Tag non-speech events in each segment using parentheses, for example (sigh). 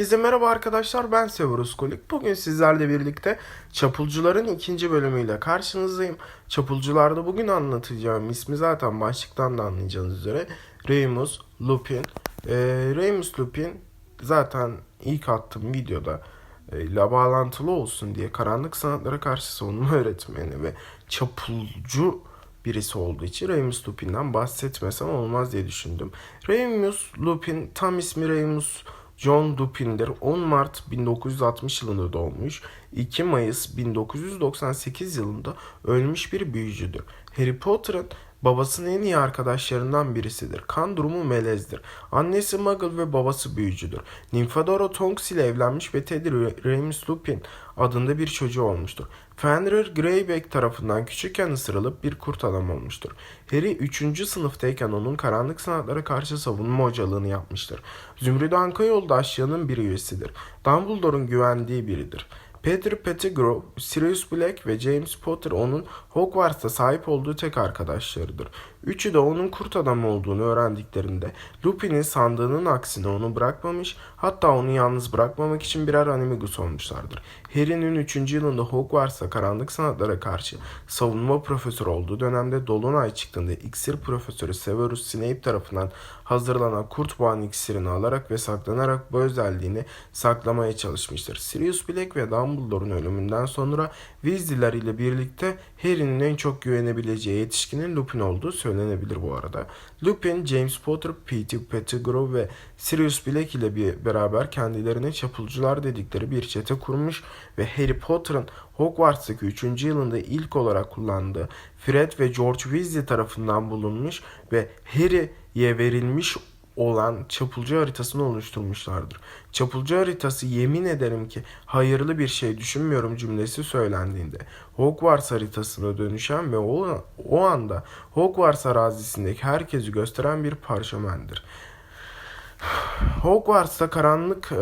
Herkese merhaba arkadaşlar ben Severus Kolik. Bugün sizlerle birlikte Çapulcuların ikinci bölümüyle karşınızdayım. Çapulcularda bugün anlatacağım ismi zaten başlıktan da anlayacağınız üzere Remus Lupin. Ee, Remus Lupin zaten ilk attığım videoda ile bağlantılı olsun diye karanlık sanatlara karşı savunma (laughs) öğretmeni ve çapulcu birisi olduğu için Remus Lupin'den bahsetmesem olmaz diye düşündüm. Remus Lupin tam ismi Remus John Lupin'dir. 10 Mart 1960 yılında doğmuş. 2 Mayıs 1998 yılında ölmüş bir büyücüdür. Harry Potter'ın babasının en iyi arkadaşlarından birisidir. Kan durumu melezdir. Annesi Muggle ve babası büyücüdür. Nymphadora Tonks ile evlenmiş ve Teddy Remus Lupin adında bir çocuğu olmuştur. Fenrir Greyback tarafından küçükken ısırılıp bir kurt adam olmuştur. Harry 3. sınıftayken onun karanlık sanatlara karşı savunma hocalığını yapmıştır. Zümrüt Anka yoldaşlığının bir üyesidir. Dumbledore'un güvendiği biridir. Peter Pettigrew, Sirius Black ve James Potter onun Hogwarts'ta sahip olduğu tek arkadaşlarıdır. Üçü de onun kurt adam olduğunu öğrendiklerinde Lupin'in sandığının aksine onu bırakmamış hatta onu yalnız bırakmamak için birer animagus olmuşlardır. Harry'nin 3. yılında Hogwarts'ta karanlık sanatlara karşı savunma profesörü olduğu dönemde Dolunay çıktığında iksir profesörü Severus Snape tarafından hazırlanan kurt boğan iksirini alarak ve saklanarak bu özelliğini saklamaya çalışmıştır. Sirius Black ve Dumbledore'un ölümünden sonra Weasley'ler ile birlikte Harry'nin en çok güvenebileceği yetişkinin Lupin olduğu söylenebilir bu arada. Lupin, James Potter, Peter Pettigrew ve Sirius Black ile bir beraber kendilerine çapulcular dedikleri bir çete kurmuş ve Harry Potter'ın Hogwarts'taki 3. yılında ilk olarak kullandığı Fred ve George Weasley tarafından bulunmuş ve Harry'ye verilmiş olan çapulcu haritasını oluşturmuşlardır. Çapulcu haritası yemin ederim ki hayırlı bir şey düşünmüyorum cümlesi söylendiğinde Hogwarts haritasına dönüşen ve o, o anda Hogwarts arazisindeki herkesi gösteren bir parşömendir. Hogwarts'ta karanlık e,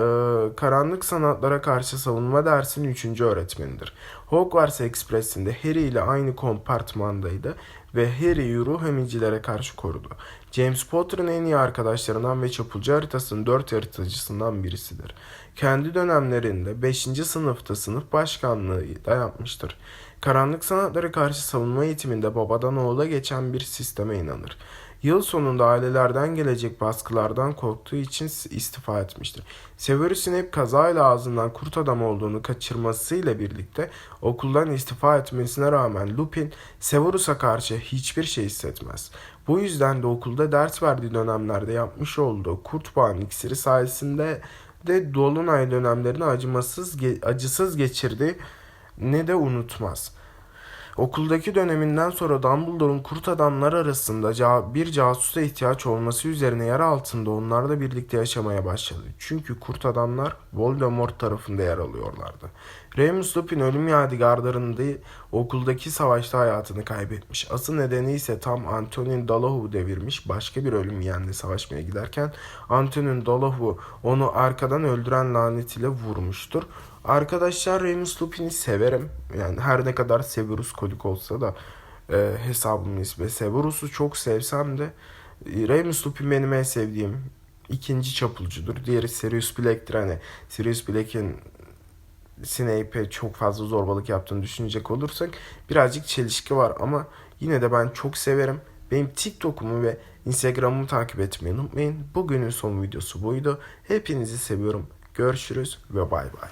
karanlık sanatlara karşı savunma dersinin 3. öğretmenidir. Hogwarts Express'inde Harry ile aynı kompartmandaydı ve Harry'i ruh emicilere karşı korudu. James Potter'ın en iyi arkadaşlarından ve çapulcu haritasının dört yaratıcısından birisidir. Kendi dönemlerinde 5. sınıfta sınıf başkanlığı da yapmıştır. Karanlık sanatlara karşı savunma eğitiminde babadan oğula geçen bir sisteme inanır. Yıl sonunda ailelerden gelecek baskılardan korktuğu için istifa etmiştir. Severus'un hep kazayla ağzından kurt adam olduğunu kaçırmasıyla birlikte okuldan istifa etmesine rağmen Lupin Severus'a karşı hiçbir şey hissetmez. Bu yüzden de okulda ders verdiği dönemlerde yapmış olduğu kurt bağın iksiri sayesinde de Dolunay dönemlerini acımasız, acısız geçirdi ne de unutmaz. Okuldaki döneminden sonra Dumbledore'un kurt adamlar arasında bir casusa ihtiyaç olması üzerine yer altında onlarla birlikte yaşamaya başladı. Çünkü kurt adamlar Voldemort tarafında yer alıyorlardı. Remus Lupin ölüm yadigarlarında okuldaki savaşta hayatını kaybetmiş. Asıl nedeni ise tam Antonin Dalahu devirmiş başka bir ölüm yeğenle savaşmaya giderken Antonin Dalahu onu arkadan öldüren lanetiyle vurmuştur. Arkadaşlar Remus Lupin'i severim. Yani her ne kadar Severus Kolik olsa da e, hesabımın ismi. Severus'u çok sevsem de e, Remus Lupin benim en sevdiğim ikinci çapulcudur. Diğeri Sirius Black'tir. Hani Sirius Black'in Snape'e çok fazla zorbalık yaptığını düşünecek olursak birazcık çelişki var ama yine de ben çok severim. Benim TikTok'umu ve Instagram'ımı takip etmeyi unutmayın. Bugünün son videosu buydu. Hepinizi seviyorum. Görüşürüz ve bay bay.